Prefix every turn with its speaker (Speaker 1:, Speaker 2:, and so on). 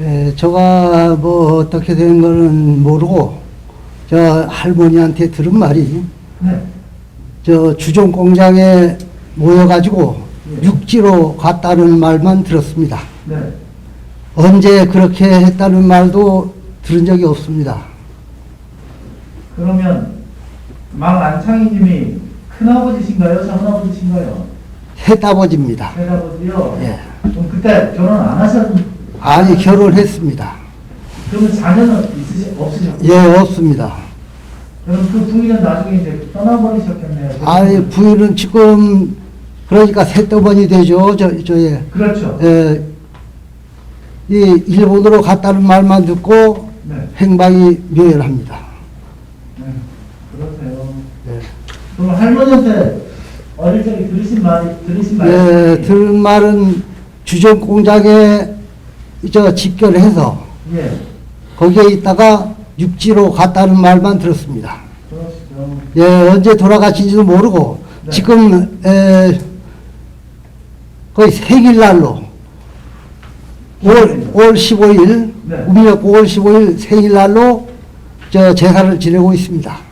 Speaker 1: 에, 저가 뭐 어떻게 된 거는 모르고 저 할머니한테 들은 말이
Speaker 2: 네.
Speaker 1: 저 주종 공장에 모여가지고
Speaker 2: 예.
Speaker 1: 육지로 갔다는 말만 들었습니다.
Speaker 2: 네.
Speaker 1: 언제 그렇게 했다는 말도 들은 적이 없습니다.
Speaker 2: 그러면 망안창희님이 큰아버지신가요? 작은아버지신가요?
Speaker 1: 해따버집니다.
Speaker 2: 큰아버지요?
Speaker 1: 예.
Speaker 2: 그럼 그때 결혼 안 하셨,
Speaker 1: 아니 결혼했습니다.
Speaker 2: 그러면 자녀는 있으시, 없으셨고?
Speaker 1: 예 없습니다.
Speaker 2: 그럼 그 부인은 나중에 이제 떠나버리셨겠네요.
Speaker 1: 아니 부인은 지금 그러니까 새떠번이 되죠. 저 저의
Speaker 2: 그렇죠.
Speaker 1: 에, 이 일본으로 갔다는 말만 듣고
Speaker 2: 네.
Speaker 1: 행방이 묘연합니다.
Speaker 2: 네. 그러세요.
Speaker 1: 예.
Speaker 2: 그럼 할머니한테 어릴 적에 들으신 말이, 들으신 말이.
Speaker 1: 예, 들은 말은 주정 공장에 저 집결해서
Speaker 2: 예.
Speaker 1: 거기에 있다가 육지로 갔다는 말만 들었습니다. 예, 언제 돌아가신지도 모르고
Speaker 2: 네.
Speaker 1: 지금 에, 거의 생일 날로 5월, 5월 15일
Speaker 2: 네.
Speaker 1: 우미역 5월 15일 생일 날로 저 제사를 지내고 있습니다.